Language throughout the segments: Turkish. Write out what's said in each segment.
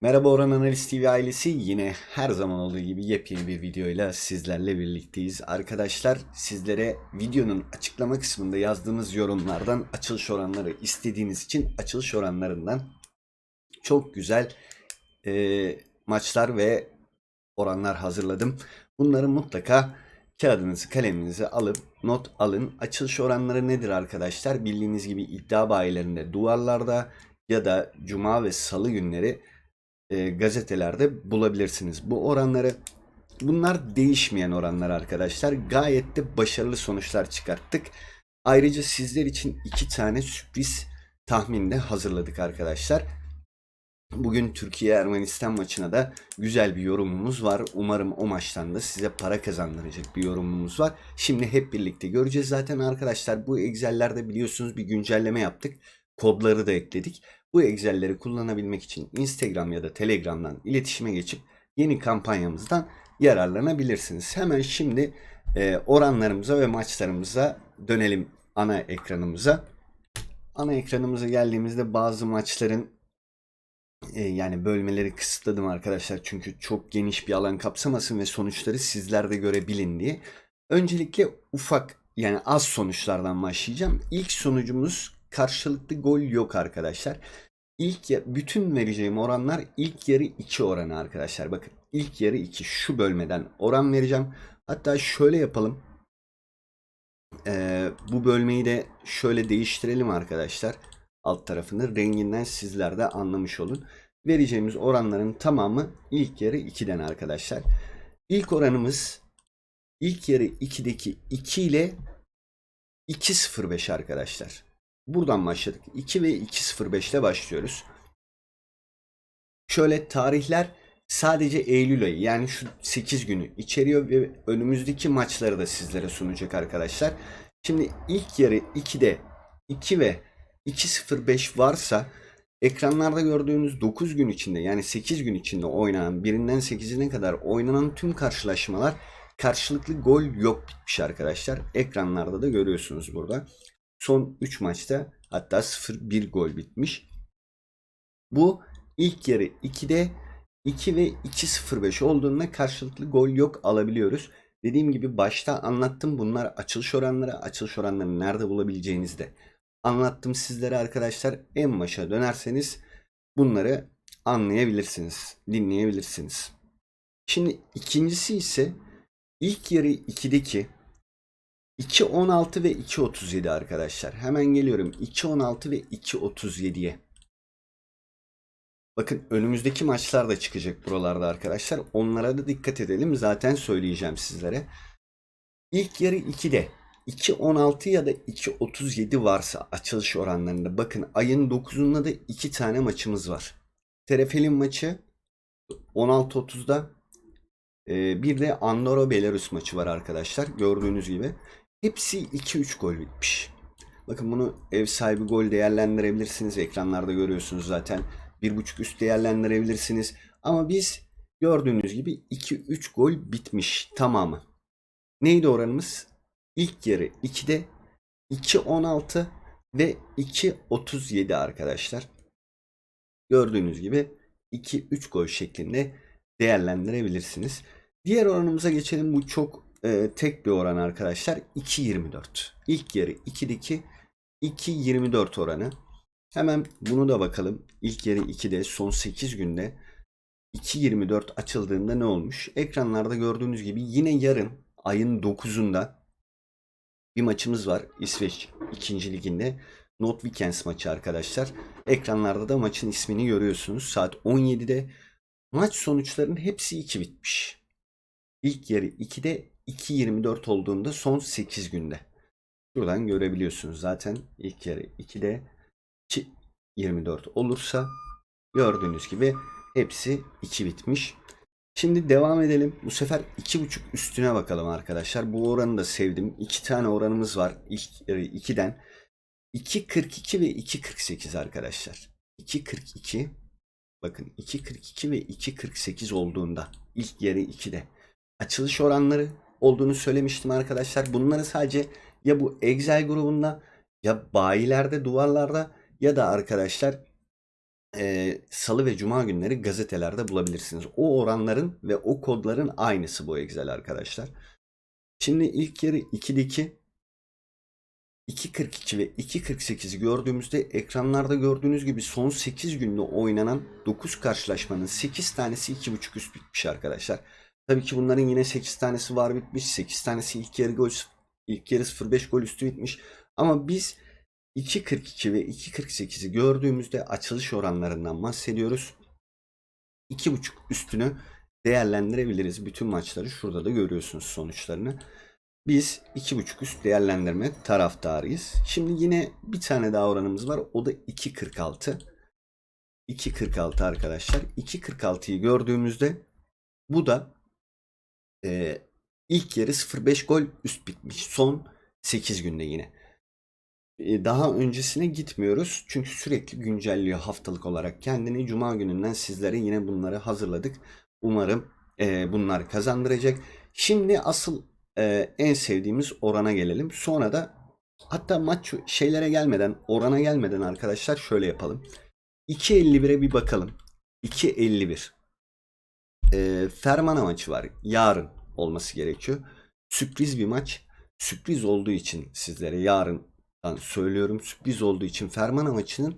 Merhaba Oran Analiz TV ailesi yine her zaman olduğu gibi yepyeni bir videoyla sizlerle birlikteyiz. Arkadaşlar sizlere videonun açıklama kısmında yazdığımız yorumlardan açılış oranları istediğiniz için açılış oranlarından çok güzel e, maçlar ve oranlar hazırladım. Bunları mutlaka kağıdınızı kaleminizi alıp not alın. Açılış oranları nedir arkadaşlar? Bildiğiniz gibi iddia bayilerinde duvarlarda ya da cuma ve salı günleri e, gazetelerde bulabilirsiniz. Bu oranları bunlar değişmeyen oranlar arkadaşlar. Gayet de başarılı sonuçlar çıkarttık. Ayrıca sizler için iki tane sürpriz tahmin de hazırladık arkadaşlar. Bugün Türkiye-Ermenistan maçına da güzel bir yorumumuz var. Umarım o maçtan da size para kazandıracak bir yorumumuz var. Şimdi hep birlikte göreceğiz zaten arkadaşlar. Bu Excel'lerde biliyorsunuz bir güncelleme yaptık. Kodları da ekledik. Bu Excel'leri kullanabilmek için Instagram ya da Telegram'dan iletişime geçip yeni kampanyamızdan yararlanabilirsiniz. Hemen şimdi e, oranlarımıza ve maçlarımıza dönelim ana ekranımıza. Ana ekranımıza geldiğimizde bazı maçların e, yani bölmeleri kısıtladım arkadaşlar çünkü çok geniş bir alan kapsamasın ve sonuçları sizler de görebilin diye. Öncelikle ufak yani az sonuçlardan başlayacağım. İlk sonucumuz karşılıklı gol yok arkadaşlar. İlk ya- bütün vereceğim oranlar ilk yarı 2 oranı arkadaşlar. Bakın ilk yarı 2 şu bölmeden oran vereceğim. Hatta şöyle yapalım. Ee, bu bölmeyi de şöyle değiştirelim arkadaşlar. Alt tarafını renginden sizler de anlamış olun. Vereceğimiz oranların tamamı ilk yarı 2'den arkadaşlar. İlk oranımız ilk yarı 2'deki 2 ile 2.05 arkadaşlar. Buradan başladık. 2 ve 2.05 ile başlıyoruz. Şöyle tarihler sadece Eylül ayı yani şu 8 günü içeriyor ve önümüzdeki maçları da sizlere sunacak arkadaşlar. Şimdi ilk yarı 2'de 2 ve 2.05 varsa ekranlarda gördüğünüz 9 gün içinde yani 8 gün içinde oynanan birinden 8'ine kadar oynanan tüm karşılaşmalar karşılıklı gol yok bitmiş arkadaşlar. Ekranlarda da görüyorsunuz burada. Son 3 maçta hatta 0-1 gol bitmiş. Bu ilk yarı 2'de 2 ve 2.05 olduğunda karşılıklı gol yok alabiliyoruz. Dediğim gibi başta anlattım bunlar açılış oranları. Açılış oranlarını nerede bulabileceğinizi de anlattım sizlere arkadaşlar. En başa dönerseniz bunları anlayabilirsiniz, dinleyebilirsiniz. Şimdi ikincisi ise ilk yarı 2'deki 2.16 ve 2.37 arkadaşlar. Hemen geliyorum. 2.16 ve 2.37'ye. Bakın önümüzdeki maçlar da çıkacak buralarda arkadaşlar. Onlara da dikkat edelim. Zaten söyleyeceğim sizlere. İlk yarı 2'de 2.16 ya da 2.37 varsa açılış oranlarında bakın ayın 9'unda da 2 tane maçımız var. Terefel'in maçı 16.30'da ee, bir de Andorra Belarus maçı var arkadaşlar. Gördüğünüz gibi. Hepsi 2-3 gol bitmiş. Bakın bunu ev sahibi gol değerlendirebilirsiniz. Ekranlarda görüyorsunuz zaten. 1.5 üst değerlendirebilirsiniz. Ama biz gördüğünüz gibi 2-3 gol bitmiş tamamı. Neydi oranımız? İlk yarı 2'de 2.16 ve 2.37 arkadaşlar. Gördüğünüz gibi 2-3 gol şeklinde değerlendirebilirsiniz. Diğer oranımıza geçelim. Bu çok e, tek bir oran arkadaşlar. 2.24. İlk yarı 2'deki 2.24 oranı. Hemen bunu da bakalım. İlk yarı 2'de son 8 günde 2.24 açıldığında ne olmuş? Ekranlarda gördüğünüz gibi yine yarın ayın 9'unda bir maçımız var İsveç 2. liginde. Not Weekends maçı arkadaşlar. Ekranlarda da maçın ismini görüyorsunuz. Saat 17'de Maç sonuçlarının hepsi 2 bitmiş. İlk yarı 2'de 2.24 olduğunda son 8 günde. Buradan görebiliyorsunuz zaten ilk yarı 2'de 2.24 olursa gördüğünüz gibi hepsi 2 bitmiş. Şimdi devam edelim. Bu sefer 2.5 üstüne bakalım arkadaşlar. Bu oranı da sevdim. 2 tane oranımız var ilk yarı 2'den. 2.42 ve 2.48 arkadaşlar. 2.42 Bakın 2.42 ve 2.48 olduğunda ilk yarı 2'de açılış oranları olduğunu söylemiştim arkadaşlar. Bunları sadece ya bu Excel grubunda ya bayilerde duvarlarda ya da arkadaşlar e, salı ve cuma günleri gazetelerde bulabilirsiniz. O oranların ve o kodların aynısı bu Excel arkadaşlar. Şimdi ilk yarı 2'deki 2.42 ve 2.48'i gördüğümüzde ekranlarda gördüğünüz gibi son 8 günde oynanan 9 karşılaşmanın 8 tanesi 2.5 üst bitmiş arkadaşlar. Tabii ki bunların yine 8 tanesi var bitmiş. 8 tanesi ilk yarı gol ilk yarı 0.5 gol üstü bitmiş. Ama biz 2.42 ve 2.48'i gördüğümüzde açılış oranlarından bahsediyoruz. 2.5 üstünü değerlendirebiliriz. Bütün maçları şurada da görüyorsunuz sonuçlarını. Biz 2.5 üst değerlendirme taraftarıyız. Şimdi yine bir tane daha oranımız var. O da 2.46. 2.46 arkadaşlar. 2.46'yı gördüğümüzde bu da e, ilk yarı 0.5 gol üst bitmiş. Son 8 günde yine. E, daha öncesine gitmiyoruz. Çünkü sürekli güncelliyor haftalık olarak kendini. Cuma gününden sizlere yine bunları hazırladık. Umarım e, bunlar kazandıracak. Şimdi asıl e, en sevdiğimiz orana gelelim. Sonra da hatta maç şeylere gelmeden, orana gelmeden arkadaşlar şöyle yapalım. 2.51'e bir bakalım. 2.51. E, Fermana maçı var. Yarın olması gerekiyor. Sürpriz bir maç. Sürpriz olduğu için sizlere yarından söylüyorum. Sürpriz olduğu için Fermana maçının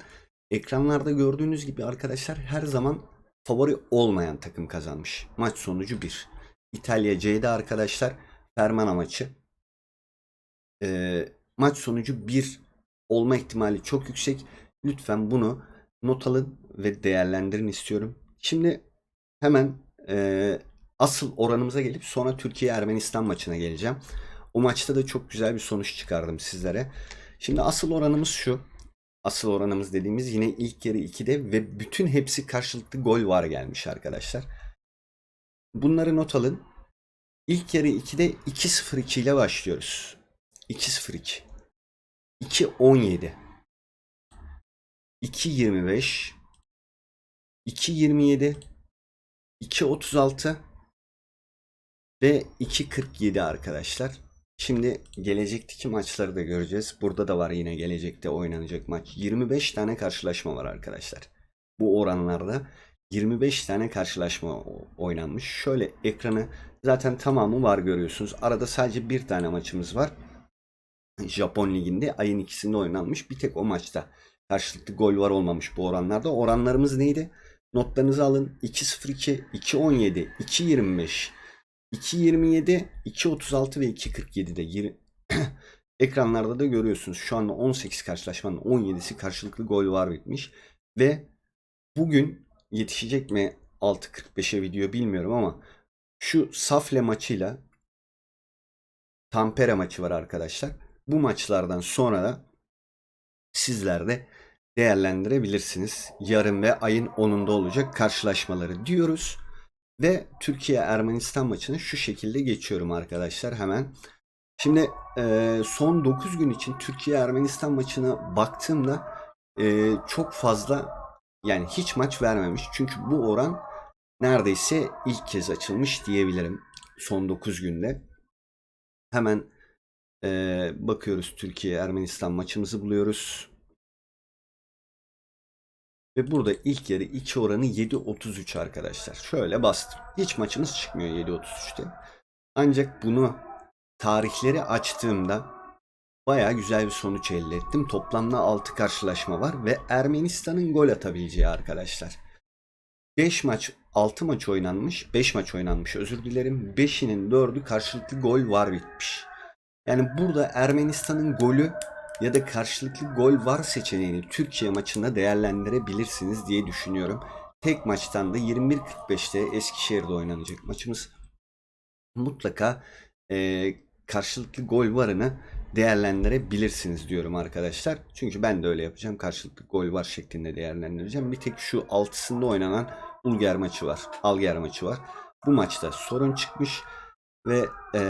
ekranlarda gördüğünüz gibi arkadaşlar her zaman favori olmayan takım kazanmış. Maç sonucu 1. İtalya C'de arkadaşlar Fermana maçı. Ee, maç sonucu 1 olma ihtimali çok yüksek. Lütfen bunu not alın ve değerlendirin istiyorum. Şimdi hemen e, asıl oranımıza gelip sonra Türkiye-Ermenistan maçına geleceğim. O maçta da çok güzel bir sonuç çıkardım sizlere. Şimdi asıl oranımız şu. Asıl oranımız dediğimiz yine ilk yarı 2'de ve bütün hepsi karşılıklı gol var gelmiş arkadaşlar. Bunları not alın. İlk yarı 2'de 2-0-2 ile başlıyoruz. 2-0-2. 2-17. 2-25. 2-27. 2-36 ve 2.47 arkadaşlar. Şimdi gelecekteki maçları da göreceğiz. Burada da var yine gelecekte oynanacak maç. 25 tane karşılaşma var arkadaşlar. Bu oranlarda 25 tane karşılaşma oynanmış. Şöyle ekranı zaten tamamı var görüyorsunuz. Arada sadece bir tane maçımız var. Japon liginde ayın ikisinde oynanmış. Bir tek o maçta karşılıklı gol var olmamış bu oranlarda. Oranlarımız neydi? Notlarınızı alın. 2.02, 2.17, 2.25, 2.27, 2.36 ve 2.47'de ekranlarda da görüyorsunuz. Şu anda 18 karşılaşmanın 17'si karşılıklı gol var bitmiş. Ve bugün yetişecek mi 6.45'e video bilmiyorum ama şu Safle maçıyla Tampere maçı var arkadaşlar. Bu maçlardan sonra da sizler de değerlendirebilirsiniz. Yarın ve ayın 10'unda olacak karşılaşmaları diyoruz. Ve Türkiye-Ermenistan maçını şu şekilde geçiyorum arkadaşlar hemen. Şimdi e, son 9 gün için Türkiye-Ermenistan maçına baktığımda e, çok fazla yani hiç maç vermemiş. Çünkü bu oran neredeyse ilk kez açılmış diyebilirim son 9 günde. Hemen e, bakıyoruz Türkiye-Ermenistan maçımızı buluyoruz. Ve burada ilk yarı 2 oranı 7.33 arkadaşlar. Şöyle bastım. Hiç maçımız çıkmıyor 7.33'te. Ancak bunu tarihleri açtığımda baya güzel bir sonuç elde ettim. Toplamda 6 karşılaşma var ve Ermenistan'ın gol atabileceği arkadaşlar. 5 maç 6 maç oynanmış. 5 maç oynanmış özür dilerim. 5'inin 4'ü karşılıklı gol var bitmiş. Yani burada Ermenistan'ın golü ya da karşılıklı gol var seçeneğini Türkiye maçında değerlendirebilirsiniz diye düşünüyorum. Tek maçtan da 21.45'te Eskişehir'de oynanacak maçımız. Mutlaka e, karşılıklı gol varını değerlendirebilirsiniz diyorum arkadaşlar. Çünkü ben de öyle yapacağım. Karşılıklı gol var şeklinde değerlendireceğim. Bir tek şu altısında oynanan Ulger maçı var. Alger maçı var. Bu maçta sorun çıkmış ve e,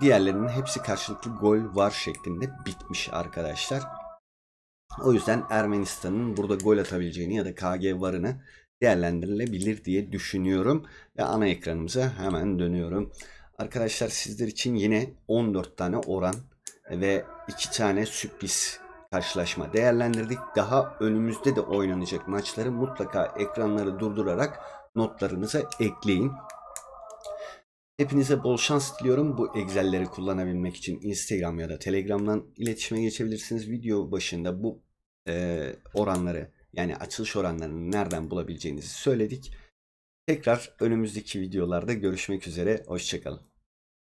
diğerlerinin hepsi karşılıklı gol var şeklinde bitmiş arkadaşlar. O yüzden Ermenistan'ın burada gol atabileceğini ya da KG varını değerlendirilebilir diye düşünüyorum. Ve ana ekranımıza hemen dönüyorum. Arkadaşlar sizler için yine 14 tane oran ve 2 tane sürpriz karşılaşma değerlendirdik. Daha önümüzde de oynanacak maçları mutlaka ekranları durdurarak notlarınıza ekleyin. Hepinize bol şans diliyorum. Bu Excel'leri kullanabilmek için Instagram ya da Telegram'dan iletişime geçebilirsiniz. Video başında bu e, oranları yani açılış oranlarını nereden bulabileceğinizi söyledik. Tekrar önümüzdeki videolarda görüşmek üzere. Hoşçakalın.